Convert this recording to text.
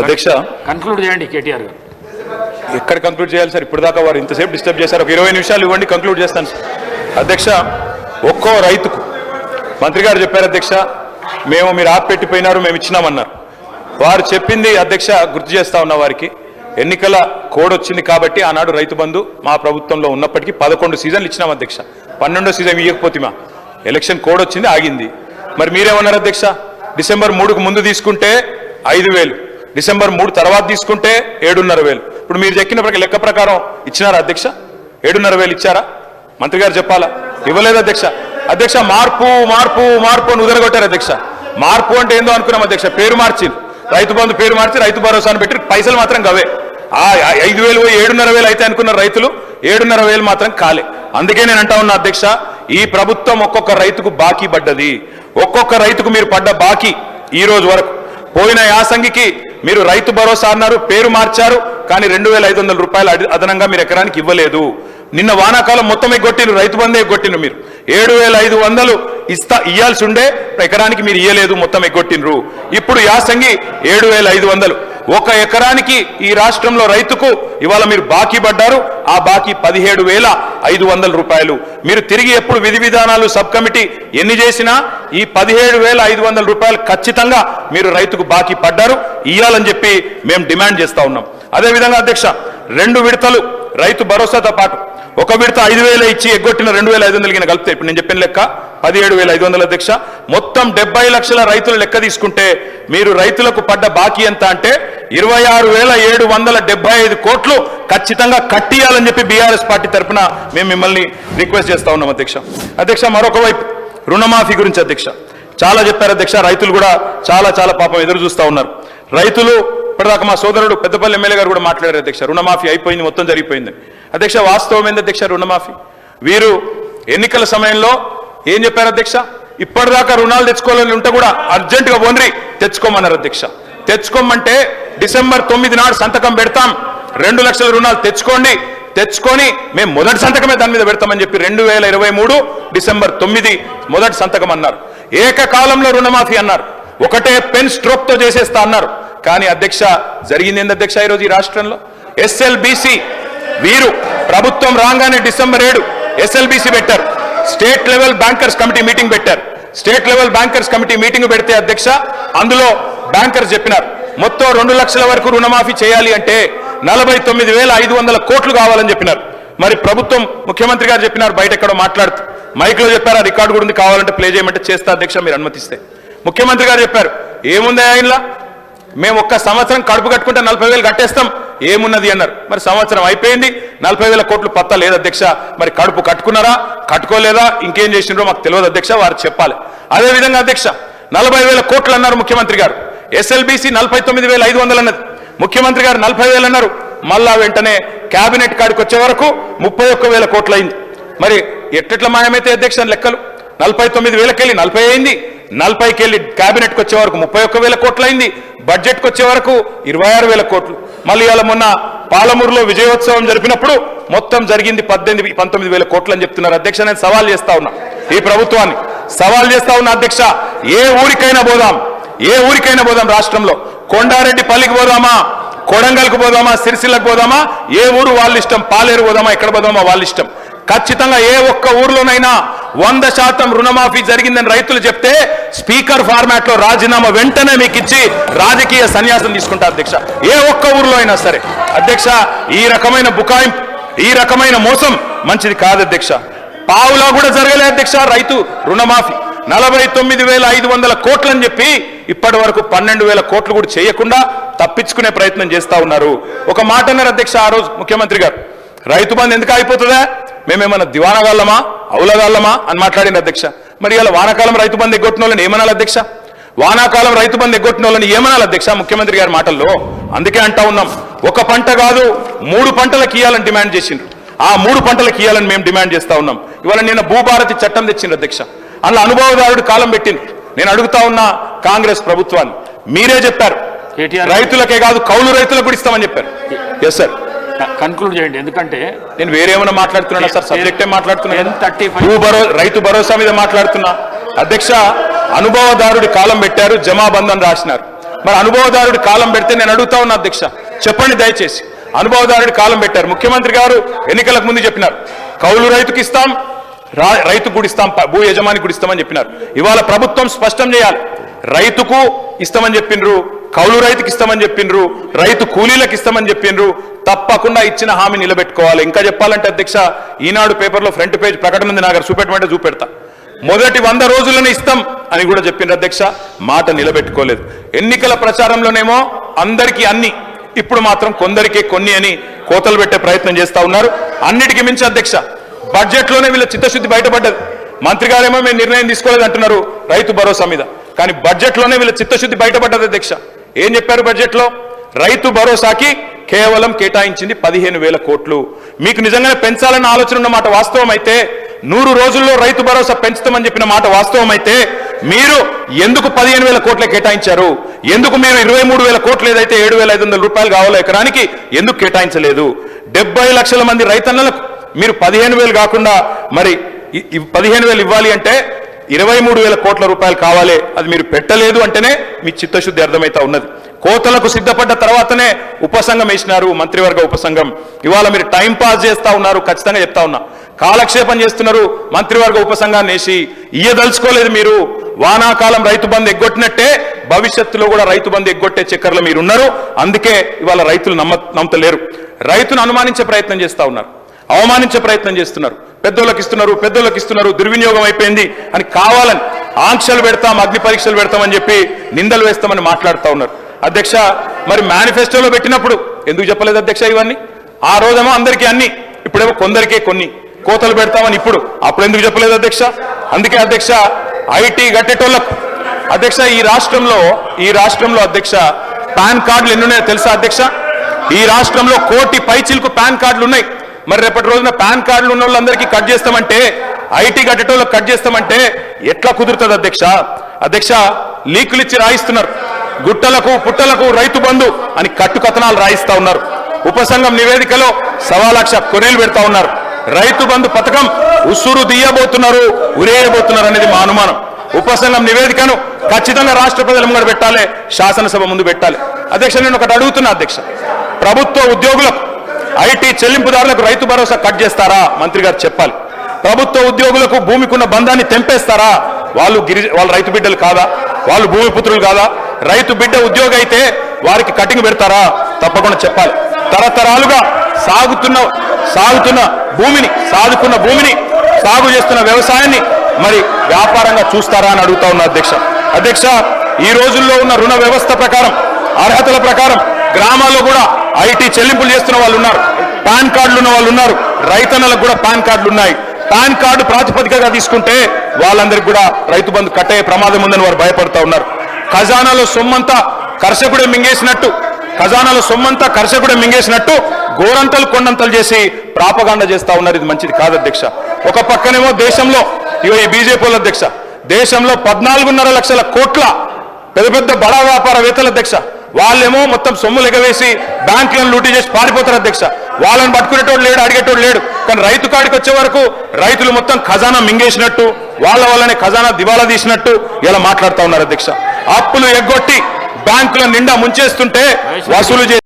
అధ్యక్ష. కన్క్లూడ్ చేయండి కేటీఆర్ గారు. ఎక్కడ కంక్లూడ్ చేయాలి సార్? ఇప్పుడు దాకా వారు ఇంతసేపు డిస్టర్బ్ చేశారు. ఒక ఇరవై నిమిషాలు ఇవ్వండి కంక్లూడ్ చేస్తాను సార్. అధ్యక్ష ఒక్కో రైతుకు మంత్రి గారు చెప్పారు అధ్యక్ష మేము మీరు ఆప్ పెట్టిపోయినారు మేము ఇచ్చినామన్నారు. వారు చెప్పింది అధ్యక్ష గుర్తు చేస్తా ఉన్న వారికి. ఎన్నికల కోడ్ వచ్చింది కాబట్టి ఆనాడు రైతు బంధు మా ప్రభుత్వంలో ఉన్నప్పటికీ పదకొండు సీజన్లు ఇచ్చినాం అధ్యక్ష. పన్నెండో సీజన్ ఇవ్వకపోతే మా ఎలక్షన్ కోడ్ వచ్చింది ఆగింది. మరి మీరేమన్నారు అధ్యక్ష? డిసెంబర్ మూడుకు ముందు తీసుకుంటే ఐదు వేలు. డిసెంబర్ మూడు తర్వాత తీసుకుంటే ఏడున్నర వేలు. ఇప్పుడు మీరు చెక్కిన ప్రకారం లెక్క ప్రకారం ఇచ్చినారా అధ్యక్ష? ఏడున్నర వేలు ఇచ్చారా? మంత్రి గారు చెప్పాలా? ఇవ్వలేదు అధ్యక్ష. అధ్యక్ష మార్పు మార్పు మార్పు అని ఉదరగొట్టారు అధ్యక్ష. మార్పు అంటే ఏందో అనుకున్నాం అధ్యక్ష. పేరు మార్చి రైతు బంధు పేరు మార్చి రైతు భరోసాను పెట్టి పైసలు మాత్రం గవే. ఆ ఐదు వేలు పోయి ఏడున్నర వేలు అయితే అనుకున్న రైతులు ఏడున్నర వేలు మాత్రం కాలే. అందుకే నేను అంటా ఉన్నా అధ్యక్ష ఈ ప్రభుత్వం ఒక్కొక్క రైతుకు బాకీ పడ్డది. ఒక్కొక్క రైతుకు మీరు పడ్డ బాకీ ఈ రోజు వరకు. పోయిన యాసంగికి మీరు రైతు భరోసా అన్నారు పేరు మార్చారు కానీ రెండు వేల ఐదు వందల రూపాయలు అడి- అదనంగా మీరు ఎకరానికి ఇవ్వలేదు. నిన్న వానాకాలం మొత్తం ఎగ్గొట్టిను రైతు బంధే ఎగ్గొట్టిను మీరు. ఏడు వేల ఐదు వందలు ఇస్తా ఇయ్యాల్సి ఉండే ఎకరానికి మీరు ఇయ్యలేదు మొత్తం ఎగ్గొట్టినరు ఇప్పుడు యాసంగి ఏడు వేల ఐదు వందలు. ఒక ఎకరానికి ఈ రాష్ట్రంలో రైతుకు ఇవాళ మీరు బాకీ పడ్డారు. ఆ బాకీ పదిహేడు వేల ఐదు వందల రూపాయలు. మీరు తిరిగి ఎప్పుడు విధి విధానాలు సబ్ కమిటీ ఎన్ని చేసినా ఈ పదిహేడు వేల ఐదు వందల రూపాయలు ఖచ్చితంగా మీరు రైతుకు బాకీ పడ్డారు. ఇయ్యాలని చెప్పి మేము డిమాండ్ చేస్తా ఉన్నాం. అదేవిధంగా అధ్యక్ష రెండు విడతలు రైతు భరోసాతో పాటు ఒక విడత ఐదు వేల ఇచ్చి ఎగ్గొట్టిన రెండు వేల ఐదు వందలకి కలిపితే ఇప్పుడు నేను చెప్పిన లెక్క పదిహేడు వేల ఐదు వందల అధ్యక్ష. మొత్తం డెబ్బై లక్షల రైతుల లెక్క తీసుకుంటే మీరు రైతులకు పడ్డ బాకీ ఎంత అంటే ఇరవై ఆరు వేల ఏడు వందల డెబ్బై ఐదు కోట్లు ఖచ్చితంగా కట్టియాలని చెప్పి బీఆర్ఎస్ పార్టీ తరఫున మేము మిమ్మల్ని రిక్వెస్ట్ చేస్తా ఉన్నాం అధ్యక్ష. అధ్యక్ష మరొక వైపు రుణమాఫీ గురించి అధ్యక్ష. చాలా చెప్పారు అధ్యక్ష రైతులు కూడా చాలా చాలా పాపం ఎదురు చూస్తూ ఉన్నారు. రైతులు ఇప్పటిదాకా మా సోదరుడు పెద్దపల్లి ఎమ్మెల్యే గారు కూడా మాట్లాడారు అధ్యక్ష. రుణమాఫీ అయిపోయింది మొత్తం జరిగిపోయింది. అధ్యక్ష వాస్తవం ఏంది అధ్యక్ష రుణమాఫీ? వీరు ఎన్నికల సమయంలో ఏం చెప్పారు అధ్యక్ష? ఇప్పటిదాకా రుణాలు తెచ్చుకోవాలని ఉంటే కూడా అర్జెంటుగా ఓన్రి తెచ్చుకోమన్నారు అధ్యక్ష. తెచ్చుకోమంటే డిసెంబర్ తొమ్మిది నాడు సంతకం పెడతాం. రెండు లక్షల రుణాలు తెచ్చుకోండి. తెచ్చుకొని మేము మొదటి సంతకమే దాని మీద పెడతామని చెప్పి రెండు వేల ఇరవై మూడు డిసెంబర్ తొమ్మిది మొదటి సంతకం అన్నారు. ఏకకాలంలో రుణమాఫీ అన్నారు. ఒకటే పెన్ స్ట్రోక్తో చేసేస్తా అన్నారు. కానీ అధ్యక్ష జరిగింది ఏంది అధ్యక్ష ఈరోజు ఈ రాష్ట్రంలో? ఎస్ఎల్బిసి వీరు ప్రభుత్వం రాగానే డిసెంబర్ ఏడు ఎస్ఎల్బిసి పెట్టారు. State level bankers committee meeting పెట్టారు. State level bankers committee meeting పెడితే అధ్యక్ష అందులో బ్యాంకర్స్ చెప్పినారు. మొత్తం రెండు లక్షల వరకు రుణమాఫీ చేయాలి అంటే నలభై తొమ్మిది వేల ఐదు వందల కోట్లు కావాలని చెప్పినారు. మరి ప్రభుత్వం ముఖ్యమంత్రి గారు చెప్పినారు బయట ఎక్కడో మాట్లాడుతూ. మైక్లో చెప్పారు ఆ రికార్డు కూడా ఉంది కావాలంటే ప్లే చేయమంటే చేస్తా అధ్యక్ష మీరు అనుమతిస్తే. ముఖ్యమంత్రి గారు చెప్పారు ఏముంది ఆయనలా? మేము ఒక్క సంవత్సరం కడుపు కట్టుకుంటే నలభై వేలు కట్టేస్తాం. ఏమున్నది అన్నారు. మరి సంవత్సరం అయిపోయింది. నలభై వేల కోట్లు పత్తా లేదు అధ్యక్ష? మరి కడుపు కట్టుకున్నారా? కట్టుకోలేదా? ఇంకేం చేసినారో మాకు తెలియదు అధ్యక్ష వారు చెప్పాలి. అదే విధంగా అధ్యక్ష నలభై వేల కోట్లు అన్నారు ముఖ్యమంత్రి గారు. ఎస్ఎల్బిసి నలభై తొమ్మిది వేల ఐదు వందలు అన్నది. ముఖ్యమంత్రి గారు నలభై వేలు అన్నారు. మళ్ళా వెంటనే కేబినెట్ కాడికి వచ్చే వరకు ముప్పై ఒక్క వేల కోట్లు అయింది. మరి ఎట్లెట్ల మాయమైతే అధ్యక్ష లెక్కలు? నలభై తొమ్మిది వేలకెళ్ళి నలభై అయింది. నలభైకి వెళ్ళి క్యాబినెట్కి వచ్చే వరకు ముప్పై ఒక్క వేల కోట్లు అయింది బడ్జెట్కి వచ్చే వరకు ఇరవై ఆరు వేల కోట్లు. మళ్ళీ అలా మొన్న పాలమూరులో విజయోత్సవం జరిపినప్పుడు మొత్తం జరిగింది పద్దెనిమిది పంతొమ్మిది వేల కోట్లు అని చెప్తున్నారు అధ్యక్ష. నేను సవాల్ చేస్తా ఉన్నా. ఈ ప్రభుత్వాన్ని సవాల్ చేస్తా ఉన్నా అధ్యక్ష. ఏ ఊరికైనా పోదాం. ఏ ఊరికైనా పోదాం రాష్ట్రంలో. కొండారెడ్డి పల్లికి పోదామా? కొడంగల్కి పోదామా? సిరిసిల్లకు పోదామా? ఏ ఊరు వాళ్ళ ఇష్టం పాలేరు పోదామా? ఎక్కడ పోదామా? వాళ్ళ ఇష్టం ఖచ్చితంగా ఏ ఒక్క ఊర్లోనైనా వంద శాతం రుణమాఫీ జరిగిందని రైతులు చెప్తే స్పీకర్ ఫార్మాట్లో రాజీనామా వెంటనే మీకు ఇచ్చి రాజకీయ సన్యాసం తీసుకుంటారు అధ్యక్ష. ఏ ఒక్క ఊర్లో అయినా సరే. అధ్యక్ష ఈ రకమైన బుకాయింపు ఈ రకమైన మోసం మంచిది కాదు అధ్యక్ష. పావులా కూడా జరగలే అధ్యక్ష రైతు రుణమాఫీ. నలభై తొమ్మిది వేల ఐదు వందల కోట్లని చెప్పి ఇప్పటి వరకు పన్నెండు వేల కోట్లు కూడా చేయకుండా తప్పించుకునే ప్రయత్నం చేస్తా ఉన్నారు. ఒక మాట అన్నారు అధ్యక్ష ఆ రోజు ముఖ్యమంత్రి గారు. రైతు బంధు ఎందుకు అయిపోతుందా మేమేమన్నా దివానగాళ్ళమా అవులగాళ్ళమా అని మాట్లాడింది అధ్యక్ష. మరి ఇలా వానాకాలం రైతు బంధు ఎగ్గొట్టిన వాళ్ళని ఏమనాలి అధ్యక్ష? వానాకాలం రైతు బంధు ఎగ్గొట్టిన వాళ్ళని ఏమనాలి అధ్యక్ష ముఖ్యమంత్రి గారి మాటల్లో? అందుకే అంటా ఉన్నాం ఒక పంట కాదు మూడు పంటలకు ఇయ్యాలని డిమాండ్ చేసిండ్రు. ఆ మూడు పంటలకు ఇయ్యాలని మేము డిమాండ్ చేస్తా ఉన్నాం. ఇవాళ నిన్న భూభారతి చట్టం తెచ్చిండ్రు అధ్యక్ష. అందులో అనుభవదారుడు కాలం పెట్టింది. నేను అడుగుతా ఉన్నా కాంగ్రెస్ ప్రభుత్వాన్ని. మీరే చెప్పారు. రైతులకే కాదు కౌలు రైతులకు కూడా ఇస్తామని చెప్పారు. ఎస్ సార్ కన్క్లూడ్ చేయండి. ఎందుకంటే నేను వేరేమైనా మాట్లాడుతున్నా సార్? సబ్జెక్టే మాట్లాడుతున్నా థర్టీ భరో రైతు భరోసా మీద మాట్లాడుతున్నా. అధ్యక్ష అనుభవదారుడి కాలం పెట్టారు జమాబంద్ అని రాసినారు. మరి అనుభవదారుడి కాలం పెడితే నేను అడుగుతా ఉన్నా అధ్యక్ష. చెప్పండి దయచేసి. అనుభవదారుడి కాలం పెట్టారు. ముఖ్యమంత్రి గారు ఎన్నికలకు ముందు చెప్పినారు. కౌలు రైతుకి ఇస్తాం రైతు ప- భూ యజమాని కూడా ఇస్తామని చెప్పినారు. ఇవాళ ప్రభుత్వం స్పష్టం చేయాలి. రైతుకు ఇస్తామని చెప్పిండ్రు కౌలు రైతుకి ఇస్తామని చెప్పిండ్రు రైతు కూలీలకు ఇస్తామని చెప్పిండ్రు తప్పకుండా ఇచ్చిన హామీ నిలబెట్టుకోవాలి. ఇంకా చెప్పాలంటే అధ్యక్ష ఈనాడు పేపర్లో ఫ్రంట్ పేజ్ ప్రకటన ఉంది నాకు చూపెట్టమంటే చూపెడతా. మొదటి వంద రోజుల్లోనే ఇస్తాం అని కూడా చెప్పిండ్రు అధ్యక్ష మాట నిలబెట్టుకోలేదు. ఎన్నికల ప్రచారంలోనేమో అందరికీ అన్ని ఇప్పుడు మాత్రం కొందరికే కొన్ని అని కోతలు పెట్టే ప్రయత్నం చేస్తా ఉన్నారు. అన్నిటికీ మించి అధ్యక్ష బడ్జెట్లోనే వీళ్ళ చిత్తశుద్ధి బయటపడ్డది. మంత్రి గారేమో మేము నిర్ణయం తీసుకోలేదు అంటున్నారు రైతు భరోసా మీద. కానీ బడ్జెట్లోనే వీళ్ళ చిత్తశుద్ధి బయటపడ్డది అధ్యక్ష ఏం చెప్పారు బడ్జెట్లో? రైతు భరోసాకి కేవలం కేటాయించింది పదిహేను వేల కోట్లు. మీకు నిజంగానే పెంచాలన్న ఆలోచన ఉన్న మాట వాస్తవం అయితే నూరు రోజుల్లో రైతు భరోసా పెంచుతామని చెప్పిన మాట వాస్తవం అయితే మీరు ఎందుకు పదిహేను వేల కోట్లే కేటాయించారు? ఎందుకు మీరు ఇరవై మూడు వేల కోట్లు ఏదైతే ఏడు వేల ఐదు వందల రూపాయలు కావాలో ఎకరానికి ఎందుకు కేటాయించలేదు? డెబ్బై లక్షల మంది రైతన్నలకు మీరు పదిహేను వేలు కాకుండా మరి పదిహేను వేలు ఇవ్వాలి అంటే ఇరవై మూడు వేల కోట్ల రూపాయలు కావాలి అది మీరు పెట్టలేదు అంటేనే మీ చిత్తశుద్ధి అర్థమైతా ఉన్నది. కోతలకు సిద్ధపడ్డ తర్వాతనే ఉపసంఘం వేసినారు మంత్రివర్గ ఉపసంఘం. ఇవాళ మీరు టైం పాస్ చేస్తా ఉన్నారు ఖచ్చితంగా చెప్తా ఉన్నా. కాలక్షేపం చేస్తున్నారు మంత్రివర్గ ఉపసంఘాన్ని వేసి. ఇయ్యదలుచుకోలేదు మీరు. వానాకాలం రైతు బంధు ఎగ్గొట్టినట్టే భవిష్యత్తులో కూడా రైతు బంధు ఎగ్గొట్టే చక్కర్లు మీరు ఉన్నారు అందుకే ఇవాళ రైతులు నమ్మ నమ్మతలేరు. రైతును అనుమానించే ప్రయత్నం చేస్తూ ఉన్నారు. అవమానించే ప్రయత్నం చేస్తున్నారు. పెద్దోళ్ళకి ఇస్తున్నారు పెద్దోళ్ళకి ఇస్తున్నారు దుర్వినియోగం అయిపోయింది అని కావాలని ఆంక్షలు పెడతాం అగ్ని పరీక్షలు పెడతామని చెప్పి నిందలు వేస్తామని మాట్లాడుతా ఉన్నారు. అధ్యక్ష మరి మేనిఫెస్టోలో పెట్టినప్పుడు ఎందుకు చెప్పలేదు అధ్యక్ష ఇవన్నీ? ఆ రోజేమో అందరికీ అన్ని ఇప్పుడేమో కొందరికే కొన్ని. కోతలు పెడతామని ఇప్పుడు అప్పుడు ఎందుకు చెప్పలేదు అధ్యక్ష? అందుకే అధ్యక్ష ఐటీ గట్టేటోళ్ళకు అధ్యక్ష ఈ రాష్ట్రంలో ఈ రాష్ట్రంలో అధ్యక్ష పాన్ కార్డులు ఎన్ని ఉన్నాయో తెలుసా అధ్యక్ష? ఈ రాష్ట్రంలో కోటి పైచిలకు పాన్ కార్డులు ఉన్నాయి మరి రేపటి రోజున పాన్ కార్డులు ఉన్న వాళ్ళందరికీ కట్ చేస్తామంటే ఐటీ కట్టేటోళ్ళకి కట్ చేస్తామంటే ఎట్లా కుదురుతుంది అధ్యక్ష? అధ్యక్ష లీకులు ఇచ్చి రాయిస్తున్నారు. గుట్టలకు పుట్టలకు రైతు బంధు అని కట్టుకథనాలు రాయిస్తా ఉన్నారు. ఉపసంఘం నివేదికలో సవా లక్ష కొరీలు పెడతా ఉన్నారు. రైతు బంధు పథకం ఉసురు తీయబోతున్నారు ఉరేయబోతున్నారు అనేది మా అనుమానం. ఉపసంఘం నివేదికను ఖచ్చితంగా రాష్ట్ర ప్రజల ముందు పెట్టాలి శాసనసభ ముందు పెట్టాలి. అధ్యక్ష నేను ఒకటి అడుగుతున్నా అధ్యక్ష. ప్రభుత్వ ఉద్యోగులకు ఐటీ చెల్లింపుదారులకు రైతు భరోసా కట్ చేస్తారా? మంత్రి గారు చెప్పాలి. ప్రభుత్వ ఉద్యోగులకు భూమికున్న బంధాన్ని తెంపేస్తారా? వాళ్ళు గిరి వాళ్ళు రైతు బిడ్డలు కాదా? వాళ్ళు భూమి పుత్రులు కాదా? రైతు బిడ్డ ఉద్యోగి అయితే వారికి కటింగ్ పెడతారా? తప్పకుండా చెప్పాలి. తరతరాలుగా సాగుతున్న సాగుతున్న భూమిని సాగుతున్న భూమిని సాగు చేస్తున్న వ్యవసాయాన్ని మరి వ్యాపారంగా చూస్తారా అని అడుగుతా ఉన్నా అధ్యక్ష. అధ్యక్ష ఈ రోజుల్లో ఉన్న రుణ వ్యవస్థ ప్రకారం అర్హతల ప్రకారం గ్రామాల్లో కూడా ఐటీ చెల్లింపులు చేస్తున్న వాళ్ళు ఉన్నారు పాన్ కార్డులు ఉన్న వాళ్ళు ఉన్నారు రైతన్నలకు కూడా పాన్ కార్డులు ఉన్నాయి. పాన్ కార్డు ప్రాతిపదికగా తీసుకుంటే వాళ్ళందరికీ కూడా రైతు బంధు కట్టే ప్రమాదం ఉందని వారు భయపడతా ఉన్నారు. ఖజానాలో సొమ్మంతా కర్షకుడే మింగేసినట్టు ఖజానాలో సొమ్మంతా కర్షకుడే మింగేసినట్టు గోరంతలు కొండంతలు చేసి ప్రాపగాండ చేస్తా ఉన్నారు. ఇది మంచిది కాదు అధ్యక్ష. ఒక పక్కనేమో దేశంలో ఇవో ఈ బీజేపీ అధ్యక్ష దేశంలో పద్నాలుగున్నర లక్షల కోట్ల పెద్ద పెద్ద బడా వ్యాపారవేత్తల అధ్యక్ష వాళ్ళేమో మొత్తం సొమ్ములు ఎగవేసి బ్యాంకులను లూటీ చేసి పారిపోతారు అధ్యక్ష. వాళ్ళని పట్టుకునేటోడు లేడు అడిగేటోడు లేడు. కానీ రైతు కాడికి వచ్చే వరకు రైతులు మొత్తం ఖజానా మింగేసినట్టు వాళ్ళ వల్లనే ఖజానా దివాలా తీసినట్టు ఇలా మాట్లాడుతా ఉన్నారు అధ్యక్ష. అప్పులు ఎగ్గొట్టి బ్యాంకుల నిండా ముంచేస్తుంటే వసూలు చేసి